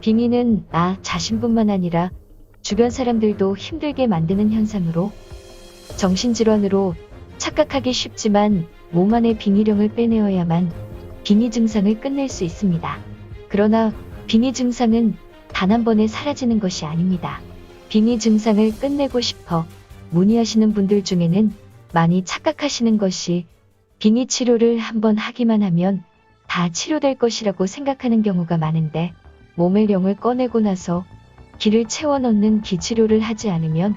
빙의는 나 자신뿐만 아니라 주변 사람들도 힘들게 만드는 현상으로 정신질환으로 착각하기 쉽지만 몸 안의 빙의령을 빼내어야만 빙의 증상을 끝낼 수 있습니다. 그러나 빙의 증상은 단 한 번에 사라지는 것이 아닙니다. 빙의 증상을 끝내고 싶어 문의하시는 분들 중에는 많이 착각하시는 것이 빙의 치료를 한번 하기만 하면 다 치료될 것이라고 생각하는 경우가 많은데 몸의 령을 꺼내고 나서 기를 채워 넣는 기치료를 하지 않으면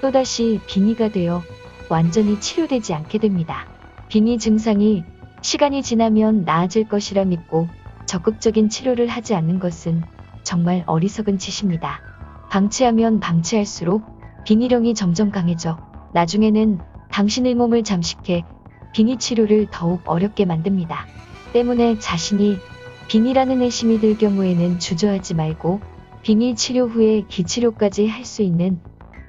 또다시 빙의가 되어 완전히 치료되지 않게 됩니다. 빙의 증상이 시간이 지나면 나아질 것이라 믿고 적극적인 치료를 하지 않는 것은 정말 어리석은 짓입니다. 방치하면 방치할수록 빙의령이 점점 강해져 나중에는 당신의 몸을 잠식해 빙의 치료를 더욱 어렵게 만듭니다. 때문에 자신이 빙의라는 의심이 들 경우에는 주저하지 말고 빙의 치료 후에 기치료까지 할 수 있는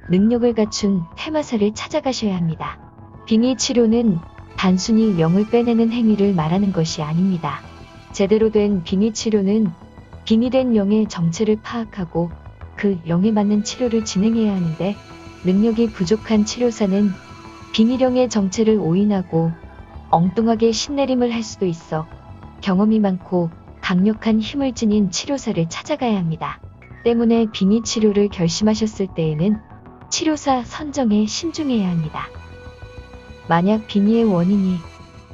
능력을 갖춘 테마사를 찾아가셔야 합니다. 빙의 치료는 단순히 영을 빼내는 행위를 말하는 것이 아닙니다. 제대로 된 빙의 치료는 빙의된 영의 정체를 파악하고 그 영에 맞는 치료를 진행해야 하는데 능력이 부족한 치료사는 빙의령의 정체를 오인하고 엉뚱하게 신내림을 할 수도 있어 경험이 많고 강력한 힘을 지닌 치료사를 찾아가야 합니다. 때문에 빙의 치료를 결심하셨을 때에는 치료사 선정에 신중해야 합니다. 만약 빙의의 원인이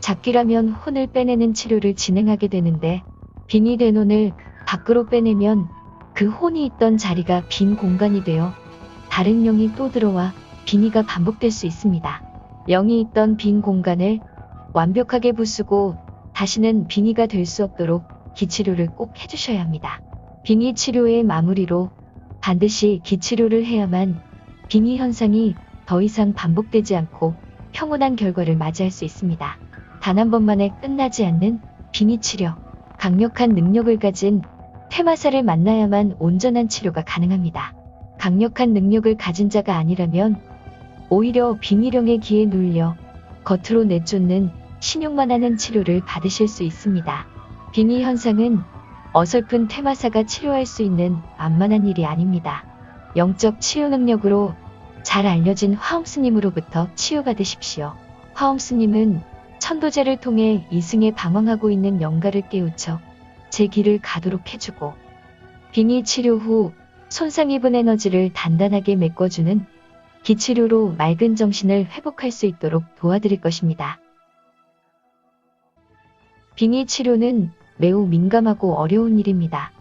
잡기라면 혼을 빼내는 치료를 진행하게 되는데 빙의된 혼을 밖으로 빼내면 그 혼이 있던 자리가 빈 공간이 되어 다른 영이 또 들어와 빙의가 반복될 수 있습니다. 영이 있던 빈 공간을 완벽하게 부수고 다시는 빙의가 될 수 없도록 기치료를 꼭 해주셔야 합니다. 빙의 치료의 마무리로 반드시 기치료를 해야만 빙의 현상이 더 이상 반복되지 않고 평온한 결과를 맞이할 수 있습니다. 단 한 번만에 끝나지 않는 빙의 치료. 강력한 능력을 가진 테마사를 만나야만 온전한 치료가 가능합니다. 강력한 능력을 가진 자가 아니라면 오히려 빙의령의 기에 눌려 겉으로 내쫓는 신용만 하는 치료를 받으실 수 있습니다. 빙의 현상은 어설픈 테마사가 치료할 수 있는 만만한 일이 아닙니다. 영적 치유 능력으로 잘 알려진 화엄스님으로부터 치유받으십시오. 화엄스님은 천도제를 통해 이승에 방황하고 있는 영가를 깨우쳐 제 길을 가도록 해주고 빙의 치료 후 손상 입은 에너지를 단단하게 메꿔주는 기치료로 맑은 정신을 회복할 수 있도록 도와드릴 것입니다. 빙의 치료는 매우 민감하고 어려운 일입니다.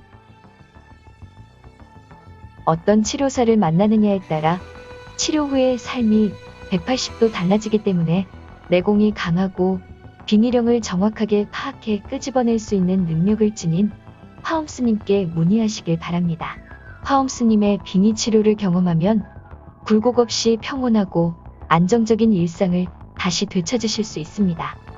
어떤 치료사를 만나느냐에 따라 치료 후의 삶이 180도 달라지기 때문에 내공이 강하고 빙의령을 정확하게 파악해 끄집어낼 수 있는 능력을 지닌 화엄스님께 문의하시길 바랍니다. 화엄스님의 빙의 치료를 경험하면 굴곡 없이 평온하고 안정적인 일상을 다시 되찾으실 수 있습니다.